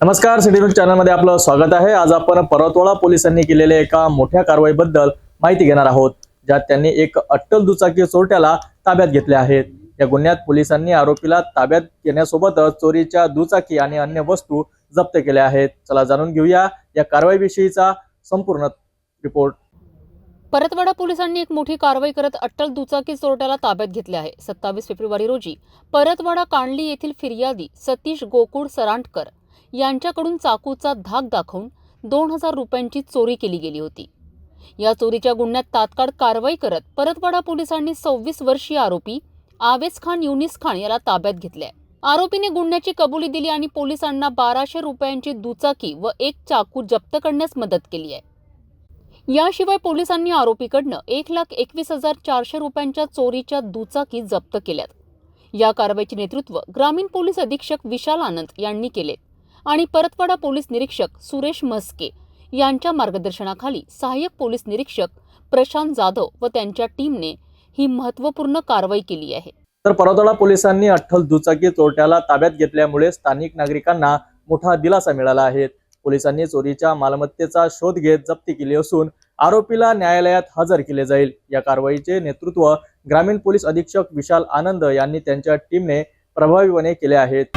नमस्कार city news चॅनलमध्ये आपलं स्वागत आहे. आज आपण परतवाडा पोलिसांनी केलेल्या एका मोठ्या कारवाईबद्दल माहिती घेणार आहोत ज्यात त्यांनी एक अट्टल दुचाकी चोरट्याला ताब्यात घेतले आहेत. या गुन्ह्यात पोलिसांनी आरोपीला ताब्यात घेण्यासोबतच चोरीच्या दुचाकी आणि अन्य वस्तू जप्त केल्या आहेत. चला जाणून घेऊया या कारवाईविषयीचा संपूर्ण रिपोर्ट. परतवाडा पोलिसांनी एक मोठी कारवाई करत अट्टल दुचाकी चोरट्याला ताब्यात घेतले आहे. सत्तावीस फेब्रुवारी रोजी परतवाडा कांडली येथील फिर्यादी सतीश गोकुळ सरांटकर यांच्याकडून चाकूचा धाक दाखवून दोन हजार रुपयांची चोरी केली गेली होती. या चोरीच्या गुन्ह्यात तात्काळ कारवाई करत परतवाडा पोलिसांनी सव्वीस वर्षीय आरोपी आवेस खान युनिस खान याला ताब्यात घेतले. आरोपीने गुन्ह्याची कबुली दिली आणि पोलिसांना बाराशे रुपयांची दुचाकी व एक चाकू जप्त करण्यास मदत केली आहे. याशिवाय पोलिसांनी आरोपीकडनं एक लाख एकवीस हजार चारशे रुपयांच्या चोरीच्या दुचाकी जप्त केल्यात. या कारवाईचे नेतृत्व ग्रामीण पोलीस अधीक्षक विशाल आनंद यांनी केले. आणि परतवाडा पोलीस निरीक्षक सुरेश म्हस्के यांच्या मार्गदर्शनाखाली सहाय्यक पोलीस निरीक्षक प्रशांत जाधव व त्यांच्या टीमने ही महत्त्वपूर्ण कारवाई केली आहे. तर परतवाडा पोलिसांनी अठ्ठल दुचाकी चोरट्याला ताब्यात घेतल्यामुळे स्थानिक नागरिकांना मोठा दिलासा मिळाला आहे. पोलिसांनी चोरीच्या मालमत्तेचा शोध घेत जप्ती केली असून आरोपीला न्यायालयात हजर केले जाईल. या कारवाईचे नेतृत्व ग्रामीण पोलीस अधीक्षक विशाल आनंद यांनी त्यांच्या टीमने प्रभावीपणे केले आहेत.